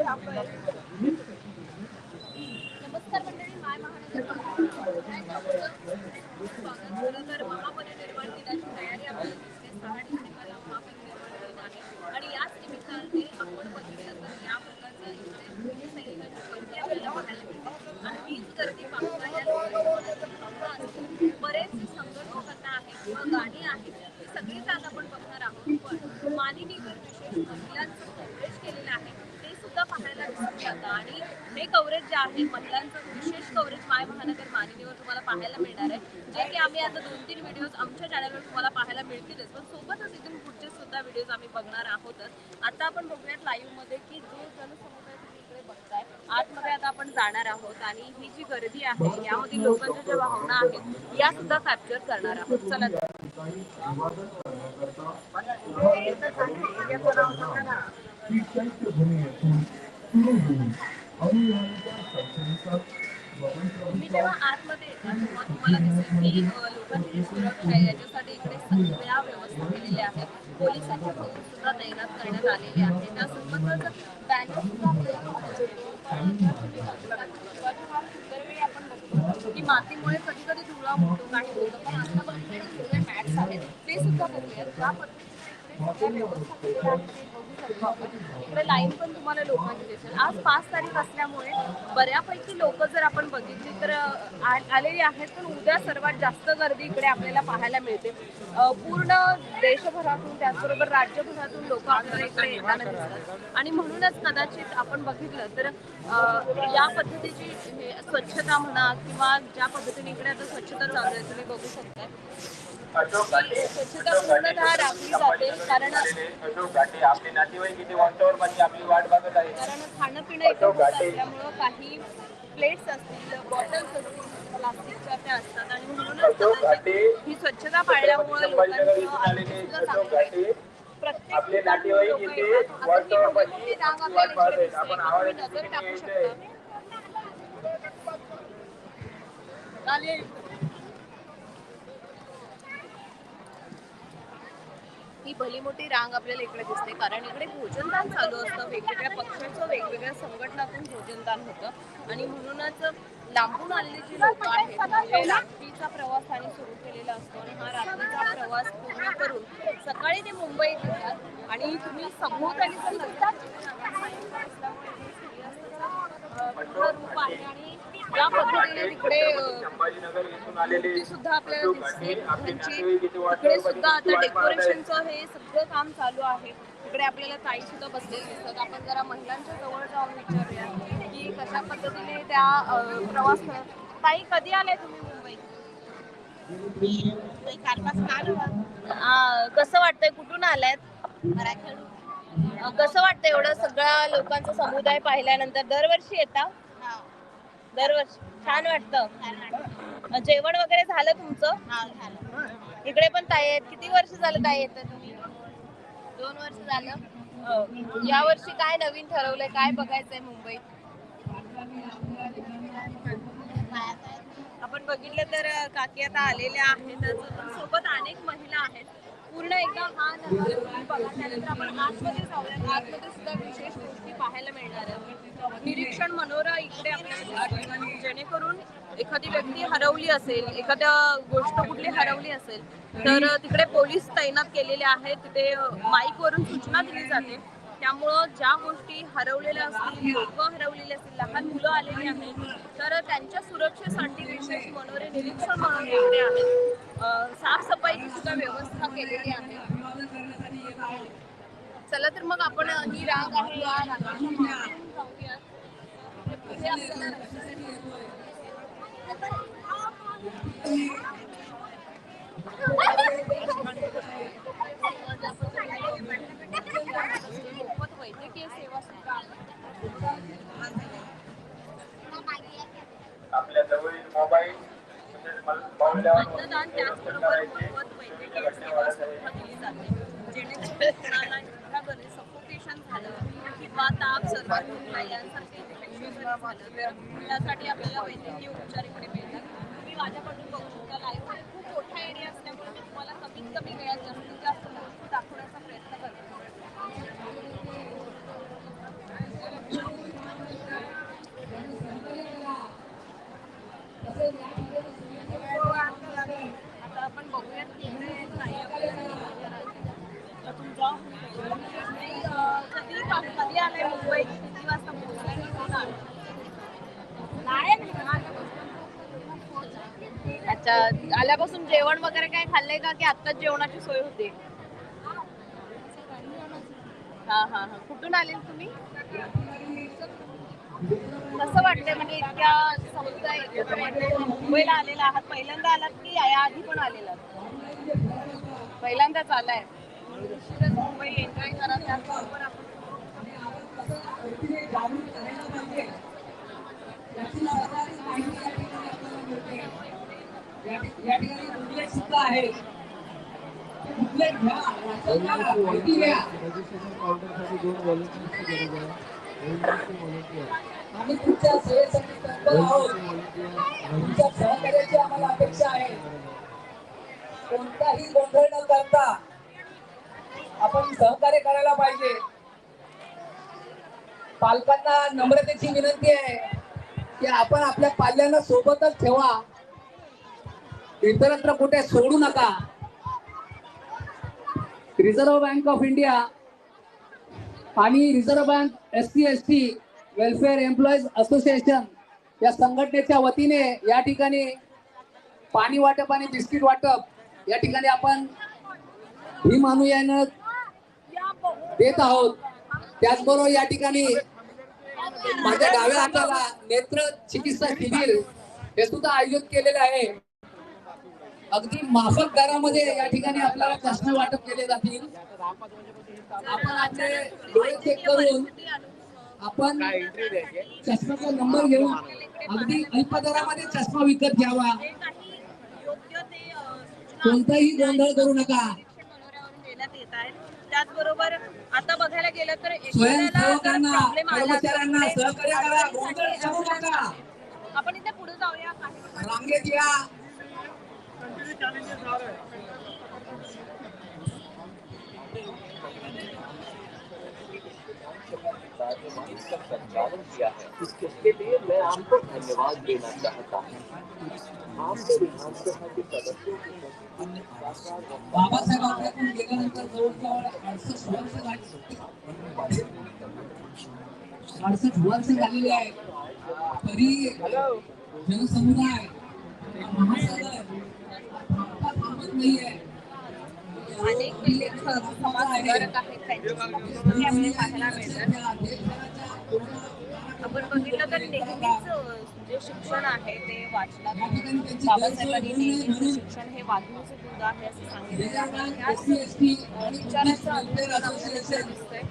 नमस्कार मंडळी माय महानगर खरं तर महापरिनिर्वाण दिनाची तयारी आपल्याला दिसते सहा डिसेंबरला महापरिनिर्वाण दिन आहे आणि याच निमित्ताने आपण बघितलं तर या प्रकारचं इकडे सैनिकांची गर्दी आपल्याला पाहायला मिळते आणि हीच गर्दी पाहता या लोकांची भावना असते बरेच संघटना आहेत किंवा गाणी आहेत ही सगळीच आज आपण बघणार आहोत पण मालिनीवर विशेष महिलांचं कव्हरेज केलेलं आहे ते सुद्धा पाहायला दिसून जातं आणि हे कव्हरेज जे आहे. महिलांचं विशेष कव्हरेज माय महानगर मानिनीवर तुम्हाला पाहायला मिळणार आहे. जे की आम्ही आता दोन तीन व्हिडिओज आमच्या चॅनलवर तुम्हाला पाहायला मिळतीलच. पण सोबतच इथून पुढचे सुद्धा व्हिडिओज आम्ही बघणार आहोतच आता आपण बघूयात लाईव्हमध्ये की जो जनसमुदाय इकडे बघताय आतमध्ये आता आपण जाणार आहोत आणि ही जी गर्दी आहे यामध्ये लोकांच्या ज्या भावना आहेत या सुद्धा कॅप्चर करणार आहोत. चला तर. तुम्ही जेव्हा आतमध्ये येता तेव्हा तुम्हाला दिसेल की लोकांची सुरक्षा याच्यासाठी इकडे सगळ्या व्यवस्था केलेल्या आहेत. पोलिसांच्या सुद्धा तैनात करण्यात आलेले आहे त्यासोबतच बॅनर सुद्धा आपल्याला आपण बघतो की मातीमुळे कधी कधी धुळा उडतो काही होतं. पण आता बघितलं मॅट्स आहेत. ते सुद्धा बघूयात. त्या पद्धतीने लाईन पण तुम्हाला लोकांची दिसेल. आज पाच तारीख असल्यामुळे बऱ्यापैकी लोक जर आपण बघितली तर आलेली आहेत पण उद्या सर्वात जास्त गर्दी इकडे आपल्याला पाहायला मिळते. पूर्ण देशभरातून त्याचबरोबर राज्यभरातून लोक आपल्याला इकडे येताना दिसतात. आणि म्हणूनच कदाचित आपण बघितलं तर या पद्धतीची स्वच्छता म्हणा किंवा ज्या पद्धतीने इकडे आता स्वच्छता चालू आहे तुम्ही बघू शकता स्वच्छता पूर्णतः राखली जाते कारण आपले नातेवाईक इथे मध्ये आपली वाट बघत आहे कारण खाणं पिणं इथं होत असल्यामुळं काही प्लेट्स असतील बॉटल्स असतील प्लास्टिकच्या त्या असतात आणि म्हणूनच ही स्वच्छता पाळल्यामुळे प्रत्येक आपले नातेवाईक इथे येतात. आता मध्ये आपल्याला इकडे दिसते. आपण तुम्ही आवाज नजर टाकू शकता ही भली मोठी रांग आपल्याला इकडे दिसते. कारण इकडे भोजनदान चालू असतं. वेगवेगळ्या पक्षांचं वेगवेगळ्या संघटनातून भोजनदान होतं. आणि म्हणूनच लांबून आलेले जे लोक आहेत म्हणजे रात्रीचा प्रवास त्यांनी सुरू केलेला असतो. आणि हा रात्रीचा प्रवास पूर्ण करून सकाळी ते मुंबईत येतात. आणि तुम्ही सभोवताली जर रूप आहे आणि या पद्धतीने तिकडे सुद्धा आपल्याला दिसते. इकडे वॉन्टवर सुद्धा आता डेकोरेशनचं हे सगळं काम चालू आहे. इकडे आपल्याला ताई सुद्धा बसलेले दिसतात. आपण जरा महिलांच्या जवळ जाऊन विचारूया की कशा पद्धतीने त्या प्रवास करत ताई कधी आले तुम्ही मुंबईत आ, कसं वाटतंय? कुठून आलायत कसं वाटतं एवढं सगळ्या लोकांचा समुदाय पाहिल्यानंतर? दरवर्षी येता? दरवर्षी. छान वाटतं. जेवण वगैरे झालं तुमचं? इकडे पण ताई आहेत. किती वर्ष झालं ताई येतं तुम्ही? दोन वर्ष झालं. अं, या वर्षी काय नवीन ठरवलंय? काय बघायचंय मुंबईत? आपण बघितलं तर काकी आता आलेल्या आहेतच पण सोबत अनेक महिला आहेत. पूर्ण एकदा हा नजारा बघा त्यानंतर आपण आतमध्ये जाऊया आतमध्ये सुद्धा विशेष गोष्टी पाहायला मिळणार आहेत. निरीक्षण मनोरा इकडे आपल्याला जेणेकरून एखादी व्यक्ती हरवली असेल एखाद्या गोष्ट कुठली हरवली असेल तर तिकडे पोलीस तैनात केलेले आहेत. तिथे माईक वरून सूचना दिली जाते. त्यामुळं ज्या गोष्टी हरवलेल्या असतील लोक हरवलेले असतील लहान मुलं आलेली आहेत तर त्यांच्या सुरक्षेसाठी विशेष मनोरे निरीक्षण म्हणून इकडे आहेत. साफसफाईची सुद्धा व्यवस्था केलेली आहे. चला तर मग आपण ही रांग आहे या रांगेच्या मागून जाऊया. पुढे आपल्याला मोफत वैद्यकीय सेवा सुद्धा आहे. आपल्या जवळील मोबाईल तसेच मौल्यवान वस्तू मतदान त्याचबरोबर मोफत वैद्यकीय सेवा सुद्धा दिली जाते जेणेकरून कोणाला इतरांकडे सफोकेशन झालं किंवा ताप सर्दी खोकला यांसारखे इन्फेक्शन जरी झालं. तर यासाठी आपल्याला वैद्यकीय उपचार इकडे मिळतात तुम्ही माझ्याकडून बघू शकता लाईव्ह खूप मोठा एरिया असल्यामुळे मी तुम्हाला कमीत कमी वेळात जास्तीत जास्त गोष्टी दाखवण्याचा प्रयत्न करते अच्छा आल्यापासून जेवण वगैरे काय खाल्लंय का? की आत्ताच जेवणाची सोय होते? हा हा हा. कुठून आले तुम्ही? कसं वाटतंय? म्हणजे इतक्या समुदाय मुंबईला आलेला आहात. पहिल्यांदा आलात की या आधी पण आलेला पहिल्यांदाच आलाय. मुंबई एन्जॉय करा. त्याचबरोबर आपण या ठिकाणी बुकलेट सुद्धा आहे. बुकलेट घ्या. माहिती घ्या. आम्ही तुमच्या सेवेसाठी तत्पर आहोत. तुमच्या सहकार्याची आम्हाला अपेक्षा आहे. कोणताही गोंधळ न करता आपण सहकार्य करायला पाहिजे. पालकांना नम्रतेची विनंती आहे की आपण आपल्या पाल्यांना सोबतच ठेवा. इतरत्र कुठे सोडू नका. रिझर्व्ह बँक ऑफ इंडिया आणि reserve bank S C S T welfare employees association या संघटनेच्या वतीने या ठिकाणी पाणी वाटप आणि बिस्किट वाटप या ठिकाणी आपण भीम अनुयानं देत आहोत. त्याचबरोबर या ठिकाणी माझ्या डाव्या हाताला नेत्र चिकित्सा शिबिर हे सुद्धा आयोजित केलेले आहे. अगदी माफक दरामध्ये या ठिकाणी आपल्याला चष्मे वाटप केले जातील. आपण आपले डोळे चेक करून आपण चष्म्याचा नंबर घेऊन अगदी अल्प दरामध्ये चष्मा विकत घ्यावा. कोणताही गोंधळ करू नका. त्याचबरोबर आता बघायला गेलं तर कर्मचाऱ्यांना सहकार्य करा गोंधळ करू नका. आपण इथे पुढे जाऊया. रांगेत या. है इसके लिए मैं आपको धन्यवाद देना चाहता हूँ आपके विधानसभा के सदस्यों के बाबासाहेब आपल्याकडून गेल्यानंतर जवळजवळ अडसष्ट वर्ष झाली वर्ष हा महासागर हा अनेक लेखक समाजसुधारक आहेत त्यांची पुस्तके आपल्याला पाहायला मिळतात. आपण बघितलं तर नेहमीच जे शिक्षण आहे ते वाचनातून बाबासाहेबांनी नेहमीच शिक्षण हे वाचण्याचं दूध आहे असं सांगितलेलं आहे ह्याच विचारांचं आपल्याला दिसतंय.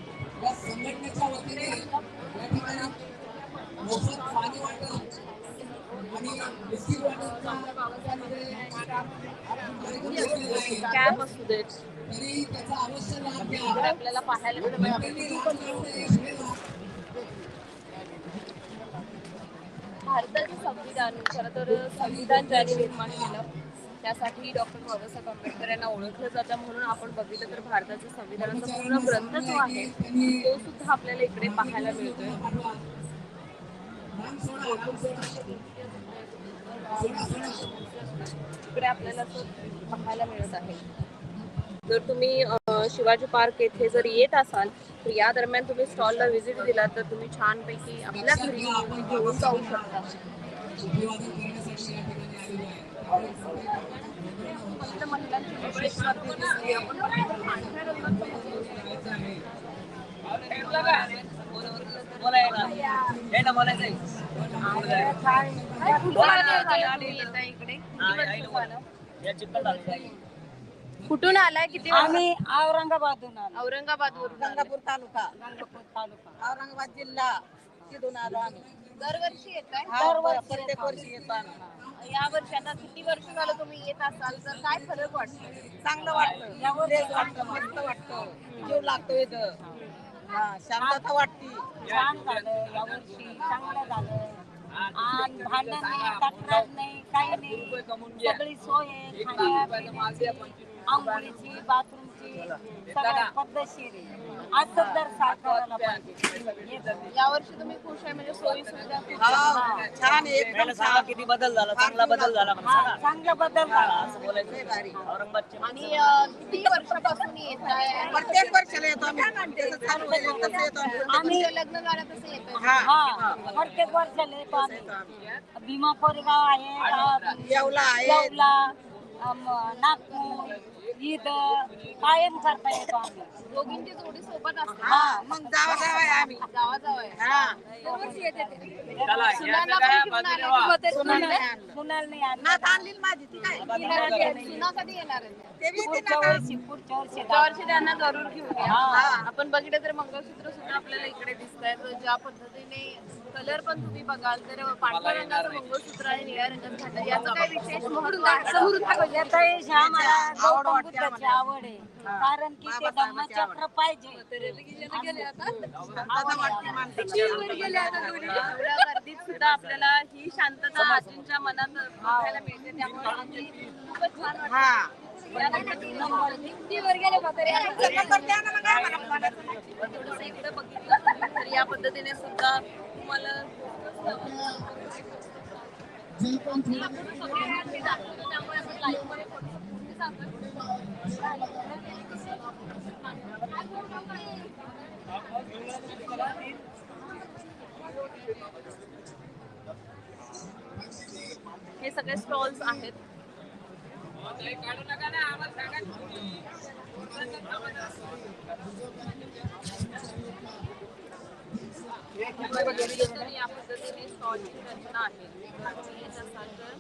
संघटनेच्या वतीने या ठिकाणी मोफत पाणी वाटप असू देत. घ्या. आपल्याला पाहायला. भारताचं संविधान खरं तर संविधान ज्यांनी निर्माण केलं त्यासाठी डॉक्टर बाबासाहेब आंबेडकर यांना ओळखलं जातं म्हणून आपण बघितलं तर भारताच्या संविधानाचा पूर्ण ग्रंथ जो आहे तो सुद्धा आपल्याला इकडे पाहायला मिळतोय राम सोडा, राम सोडा. सोडा, सोडा. इकडे आपल्याला पाहायला मिळत आहे. जर तुम्ही शिवाजी पार्क येथे जर येत असाल तर या दरम्यान तुम्ही स्टॉलला व्हिजिट दिला तर तुम्ही छानपैकी आपल्या घरी तुम्ही घेऊन जाऊ शकता. अभिवादन करण्यासाठी या ठिकाणी आलेलो आहे. फक्त महिलांची विशेष आपण कुठून वर्ष आलाय? किती वर्ष? आम्ही औरंगाबादहून आलो. आलाय. गंगापूर तालुका. गंगापूर तालुका. औरंगाबाद जिल्हा. तिथून आलो आम्ही. दरवर्षी येत आहे दरवर्षी प्रत्येक वर्षी येतो या वर्षी आता किती वर्ष झालं तुम्ही येत असाल? तर काय फरक वाटतो चांगलं वाटतं. मस्त वाटतं. जीव लागतो इथं. हा शांतता वाटती. छान झालं. यावर्षी चांगलं झालं. आणि भांडण नाही तक्रार नाही काही नाही. सगळी सोय आहे खाण्यापिण्याची आंघोळीची बाथरूमची सगळं पद्धतशीर आहे. तुम्ही खुश आहे म्हणजे सोयी सुविधा खूप हो, छान आहे, एकदम छान. किती बदल झाला चांगला बदल झाला म्हणा हा, चांगला बदल झाला. असं बोलायचं औरंगाबादचे आणि अं, किती वर्षापासून येत आहे? प्रत्येक वर्षाला येतो आम्ही. जसं चालू होईल तसं येतो आम्ही. आम्ही तुमचं लग्न झालं तसं येतोय हा. हा प्रत्येक वर्षाला येतो आम्ही. भीमा कोरेगाव आहे येवला आहे. येवला नागपूर ईद कायम करता येतो आम्ही. दोघींची जोडी सोबत असते. हा मग जावा जावा आहे आम्ही. जावा जावा आहे हा. दरवर्षी येते ते. चला, सुनांना या पण घेऊन बाजूला आले वा. की मग ते सुनाला. सुनांना- नाही आणलं. कुणाला नाही आणलं. नात आणली ना माझी ती काय? सुना कधी येणार? आहे? ते बी येते पुढच्या ना वर्षी पुढच्या वर्षी पुढच्या वर्षी त्यांना जरूर घेऊन या. हा. आपण बघितलं तर मंगळसूत्र सुद्धा आपल्याला इकडे दिसत आहे ज्या पद्धतीने कलर पण तुम्ही बघाल तर पांढऱ्या रंगाचं मंगळसूत्र आहे निळ्या रंगाचं घातलं याचं काय विशेष गौतम बुद्धाची आवड आहे. कारण की ते धम्मचक्र पाहिजे. सुद्धा आपल्याला ही शांतता आजींच्या मनात बघायला मिळते. त्यामुळे आजी खूपच छान वाटतं. हा. या पद्धतीने सुद्धा तुम्हाला त्यामुळे आपण हे सगळे स्टॉल्स आहेत. या पद्धतीने स्टॉलची रचना आहे. तुम्ही येत असाल तर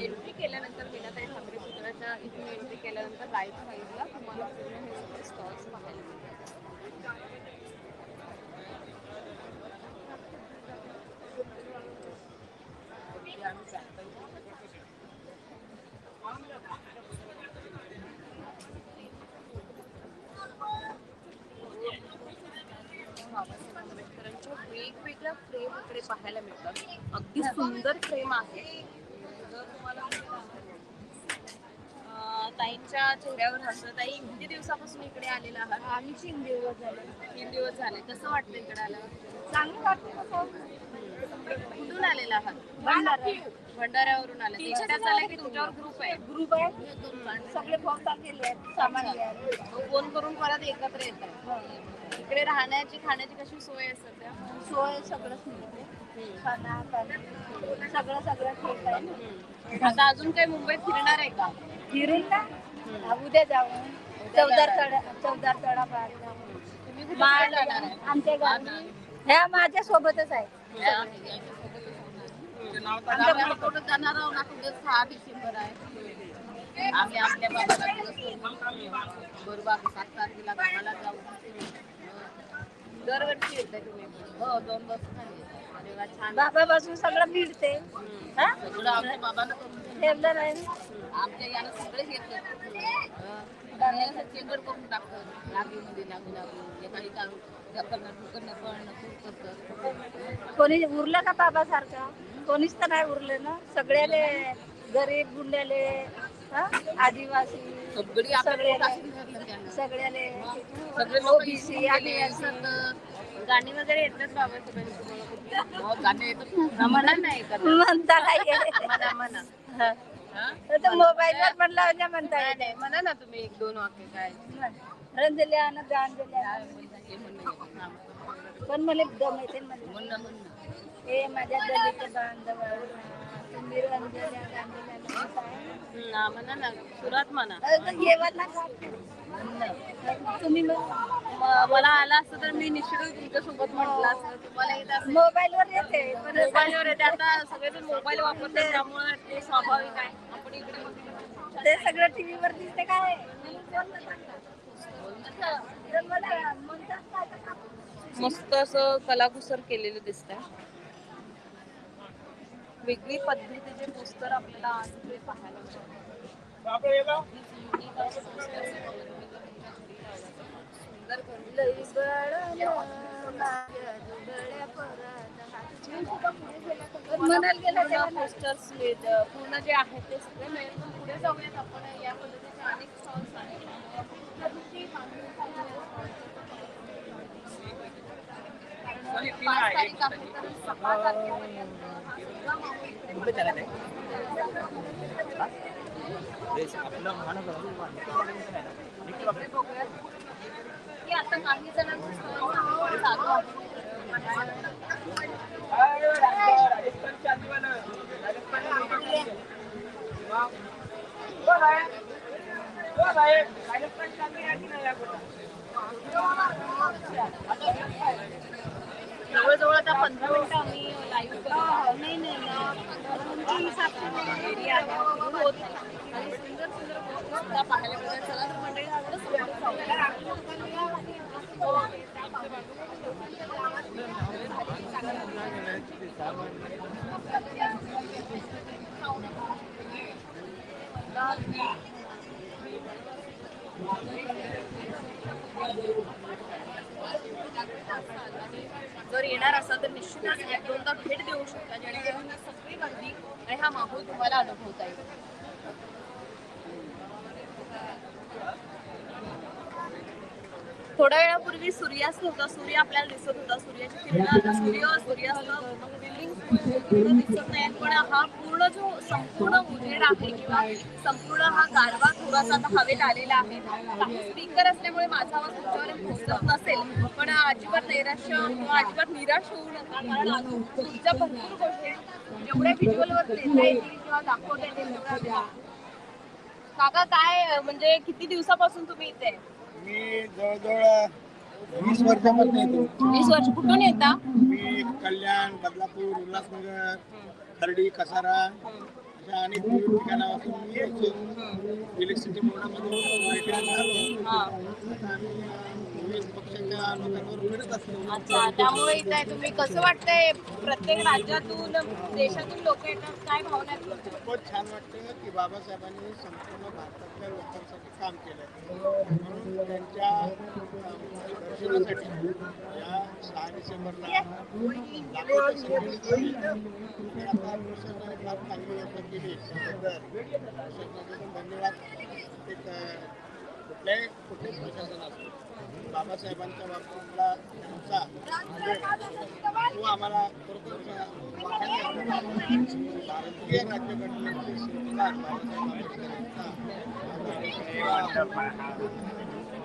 एंट्री केल्यानंतर मीनाताई ठाकरे पुतळ्याच्या इथून एंट्री केल्यानंतर राईट साईडला तुम्हाला पूर्ण हे सगळे स्टॉल्स पाहायला मिळतात पाहायला मिळतात. अगदी सुंदर फ्रेम आहे. ताईंच्या चेहऱ्यावर हसत ताई किती दिवसापासून इकडे आलेला आहात? आम्ही तीन दिवस झाले. तीन दिवस झाले. कसं वाटतं इकडे आल्यावर? चांगलं वाटतं कुठून आलेला आहात? भंडारा भंडाऱ्यावरून आले. एकट्याच आला की तुमच्यावर ग्रुप आहे? ग्रुप आहे. सगळे फोन गेले आहेत. सामान फोन करून परत एकत्र येतात इकडे राहण्याची खाण्याची कशी सोय सध्या? सोय सगळंच मिळते खाना सगळं सगळं ठीक आहे आता अजून काही मुंबईत फिरणार आहे का? फिरून हा, उद्या जाऊ चौदार तळा चौदार तळा पार आमच्या गावी. ह्या माझ्या सोबतच आहे. जाणार आहोत सहा डिसेंबर आहे. आम्ही आपल्या बाबाला बरोबर सात तारखेला गावाला जाऊ. दरवर्षी येते तुम्ही. हो दोन वर्ष झाली बाबापासून सगळं मिळते. हा. ठेवलं नाही. ना. आमच्या यानं करून लागीमध्ये लागू लागू ढकलणं पळणं खूप कोणी उरलं का बाबा सारखं कोणीच तर नाही उरलं ना? सगळ्याले गरीब गुंड्याले हा? आदिवासी सगळी आपल्या सगळे पोटाशी धरलं त्यानं. सगळ्याले सगळे लोक ओबीसी आदिवासी. गाणी वगैरे येतात बाबा तुम्हाला वर म्हणला म्हणता नाही म्हणा म्हणजे म्हणता नाही म्हणा ना तुम्ही एक दोन वाक्य काय रंजल्या ना गांजल्या पण मला दम येते हे माझ्या दलित बांधव तुम्ही रंजल्या म्हणा ना सुरात म्हणा. तुम्ही म- मला आला असतं तर मी म्हटलं असतं. तुम्हाला येत मोबाईलवर येते पण मोबाईलवर येते. आता सगळेजण मोबाईल वापरतात त्यामुळे ते स्वाभाविक आहे. आपण इकडे बघतो. ते सगळं टीव्हीवर दिसते काय? मस्त असं कलाकुसर केलेलं दिसतंय. वेगळी पद्धतीचे पोस्टर आपल्याला आज इकडे पाहायला. पोस्टर्स पूर्ण जे आहेत ते सगळे मिळेल पुढे जाऊयात आपण या पद्धतीचे अनेक स्टॉल्स आहेत पाच तारीख आहे तर सहा तारखेपर्यंत हा सगळा माहोल इकडे इकडे बघूयात की आता काही जणांचं स्थलांतर चालू आहे जवळजवळ आता पंधरा मिनिटं आम्ही लाईव्ह नाही नाही एरिया होत आणि सुंदर सुंदर गोष्टी सुद्धा पाहायला मिळतात चला तर मंडळी आवडत समोर जर येणार असाल तर निश्चितच एक दोनदा भेट देऊ शकता जेणेकरून ही सगळी गर्दी आणि हा माहोल तुम्हाला अनुभवता येईल. थोड्या वेळापूर्वी सूर्यास्त होता सूर्य आपल्याला दिसत होता सूर्याची किरण सूर्य सूर्यास्त बिल्डिंग दिसत नाही पण हा पूर्ण जो संपूर्ण उजेड आहे किंवा संपूर्ण हा गारवा थोडासा आता हवेत आलेला आहे काही स्पीकर असल्यामुळे माझा आवाज तुमच्यावर पोहोचत नसेल पण अजिबात नैराश्य किंवा अजिबात निराश होऊ नका कारण तुमच्या भरपूर गोष्टी आहेत. जेवढ्या व्हिज्युअलवर देता येतील किंवा दाखवता येतील तेवढ्या काका काय म्हणजे किती दिवसापासून तुम्ही इथे आहे? मी जवळजवळ वीस वर्षापासून येतो. वीस वर्ष कुठून येता? मी कल्याण बदलापूर उल्हासनगर खर्डी कसारा अशा अनेक ठिकाणापासून मी यायचो. आता आम्ही अं, पक्षाच्या लोकांवर फिरत असतो अच्छा त्यामुळे इथे आहे. तुम्ही कसं वाटतंय प्रत्येक राज्यातून देशातून लोक येतात काय भावना आहेत तुमच्या? खूपच छान वाटतं की बाबासाहेबांनी संपूर्ण भारतातल्या लोकांसाठी काम केलं म्हणून त्यांच्या अं, दर्शनासाठी या सहा डिसेंबरला लाखोची संख्येने झाली. आणि आता प्रशासनाने फार चांगली व्यवस्था केली तर प्रशासनाचे धन्यवाद एक अं, कुठल्याही कुठलेच प्रशासन असो बाबासाहेबांच्या वेळ तो आम्हाला जोगा आहे. भारतीय राज्यघटनेचे शिल्पकार बाबासाहेब आंबेडकर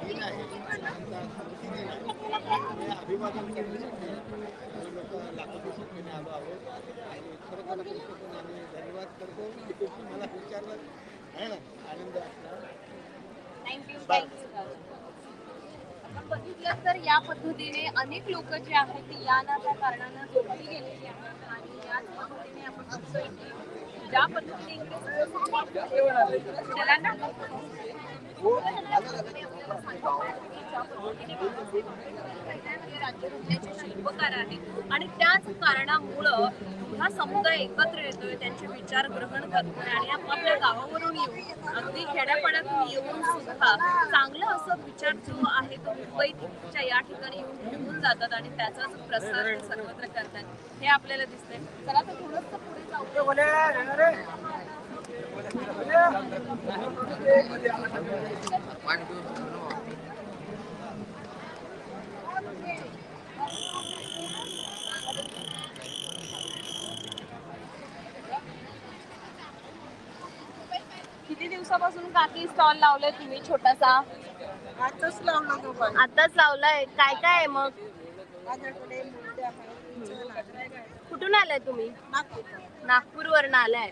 दिन आहे त्यांचा स्मृती दिन आहे अभिवादन करण्यासाठी आम्ही लोक लाखोची संख्येने आलो आहोत आणि खरोखर कृतज्ञ आणि धन्यवाद करतो की तुम्ही मला विचारलं आहे ना आनंद वाटला थँक्यू थँक्यू आपण बघितलं तर या पद्धतीने अनेक लोक जे आहेत ती या ना त्या कारणानं जोडली गेलेली आहेत आणि याच पद्धतीने आपण बघतोय की ज्या पद्धतीने इकडे त्याला आणि त्याच कारणामुळं हा समुदाय एकत्र येतोय त्यांचे विचार ग्रहण करतोय आणि आपापल्या गावावरून येऊन अगदी खेड्यापाड्यातून येऊन सुद्धा चांगलं असं विचार जो आहे तो मुंबईच्या या ठिकाणी येऊन घेऊन जातात आणि त्याचाच प्रसार सर्वत्र करतात हे आपल्याला दिसतंय. चला तर थोडंसं पुढे जाऊ किती दिवसापासून काकी स्टॉल लावलाय तुम्ही छोटासा? आताच लावलं पण. आताच लावलाय. काय काय आहे मग? माझ्याकडे मूर्त्या आहेत, छान आहेत. कुठून आलाय तुम्ही? नागपूर. नागपूर वरनं आलाय.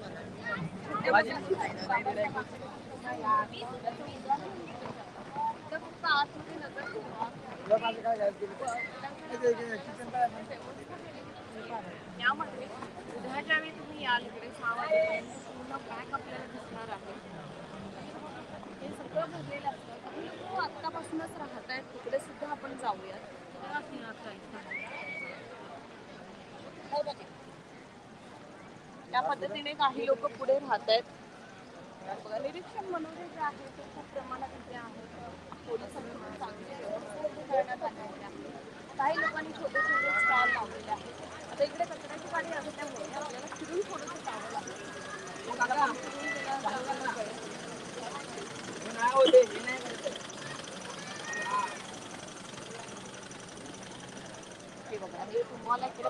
फक्त आतमध्ये नजर ठेवा. त्यामध्ये उद्याच्या वेळी तुम्ही याल इकडे सहा वाजेपर्यंत पूर्ण बॅग आपल्याला दिसणार आहे हे सगळं भरलेलं असतं काही लोक आत्तापासूनच राहत आहेत तिकडे सुद्धा आपण जाऊयात तेव्हा ती हो त्या पद्धतीने काही लोक पुढे राहत आहेत. निरीक्षण मनोरे जे आहे ते खूप प्रमाणात इथे आहे. पोलिसांकडून चांगली व्यवस्था करण्यात आलेली आहे. काही लोकांनी छोटे छोटे स्टॉल लावलेले आहेत. आता इकडे कचऱ्याची गाडी असल्यामुळे आपल्याला फिरून थोडंसं जावं लागेल बघा हे तुम्हाला इकडे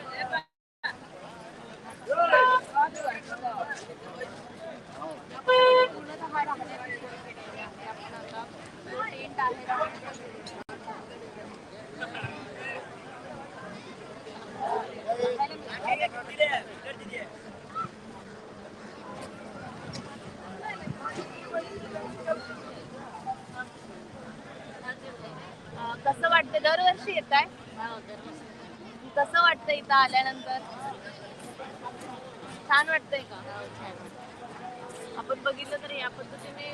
तांदूळ पूर्णतः राहण्याची सोय केलेली आहे आपण आता जो टेंट आहे राहण्याचा अं, कसं वाटतं दरवर्षी येत आहे कसं वाटतं इथं आल्यानंतर छान वाटतंय का? आपण बघितलं तर या पद्धतीने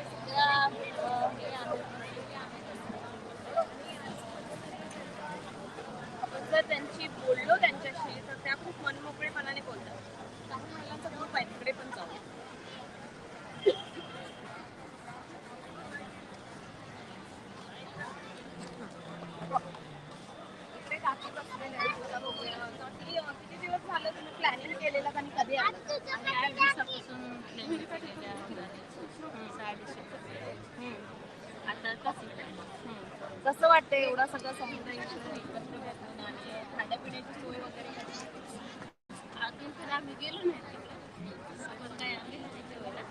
आपण जर त्यांची बोललो त्यांच्याशी तर त्या खूप मनमोकळेपणाने बोलतात. काही महिलांचा ग्रुप आहे तिकडे पण जाऊ इकडे काकी बसलेल्या आहेत. मला बघूया. काकी, अं, किती दिवस झाले तुम्ही प्लॅनिंग केलेलं का आणि कधी आलं आठ दिवसापासून प्लॅनिंग केलेलं आहे आता कसं कसं वाटतंय एवढा सगळं समुदाय इकडे एकत्र भेटून आणि खाण्यापिण्याची सोय वगैरे कशी? अजून तर आम्ही गेलो नाही तिकडे. सोबत काय आम्ही नाही जेवायला.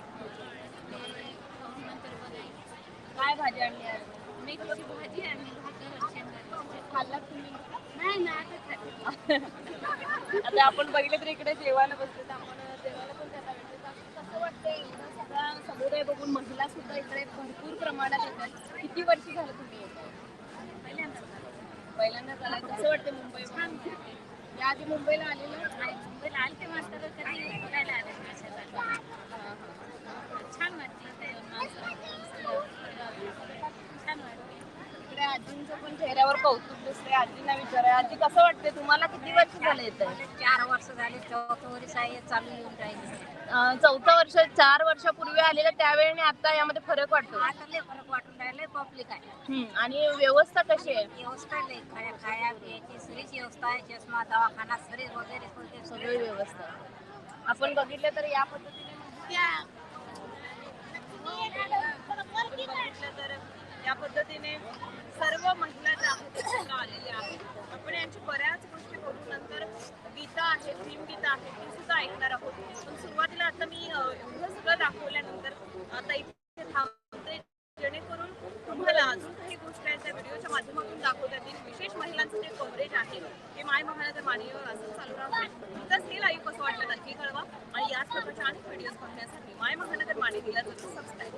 ते खाऊन नंतर बघायचं काय भाजी आणली आज? मेथीची भाजी आणि भाकर शेंगाची खाल्लात तुम्ही? नाही ना आता आपण बघितलं तर इकडे जेवायला बसले तर आपण जेवायला पण त्यांना भेटतो तर कसं वाटतंय? सगळा समुदाय बघून महिला सुद्धा इकडे भरपूर प्रमाणात येतात. किती वर्ष झालं तुम्ही पहिल्यांदा झालं कसं वाटतं मुंबई छान या आधी मुंबईला आलेलं आणि मुंबईला आलते मास्तर कधी बघायला आले माशाला छान वाटते ते माणसं छान वाटते इकडे आजींचं पण चेहऱ्यावर कौतुक दिसतंय. आजींना विचाराय. आजी कसं वाटते तुम्हाला किती वर्ष झाले येत चार वर्ष झाली. चौथं वर्ष आहे चालू येऊन राहिली. चौथं वर्ष चार वर्षापूर्वी आलेलं त्यावेळी आणि आता यामध्ये फरक वाटतो? आता लय फरक वाटून राहिले पब्लिक आहे. हम्म, आणि व्यवस्था कशी आहे? व्यवस्था लय खाया खाया पियाची सगळीच व्यवस्था आहे. चष्मा दवाखाना सगळे वगैरे सगळे सगळी व्यवस्था. आपण बघितलं तर या पद्धतीने त्या आपण बघितलं तर या पद्धतीने सर्व महिला ज्या आहेत आलेल्या आहेत. आपण यांची बऱ्याच गोष्टी बघू नंतर गीता आहे भीम गीता आहे ती सुद्धा ऐकणार आहोत. पण सुरुवातीला आता मी एवढं सगळं दाखवल्यानंतर आता इथे थांबते जेणेकरून तुम्हाला अजून काही गोष्टी आहेत त्या व्हिडिओच्या माध्यमातून दाखवता येतील. विशेष महिलांचं जे कव्हरेज आहे हे माय महानगर मानिवर असं चालू राहतं तर हे लाईव्ह कसं वाटलं नक्की कळवा. आणि याच प्रकारच्या अनेक व्हिडिओज पाहण्यासाठी माय महानगर तर सबस्क्राईब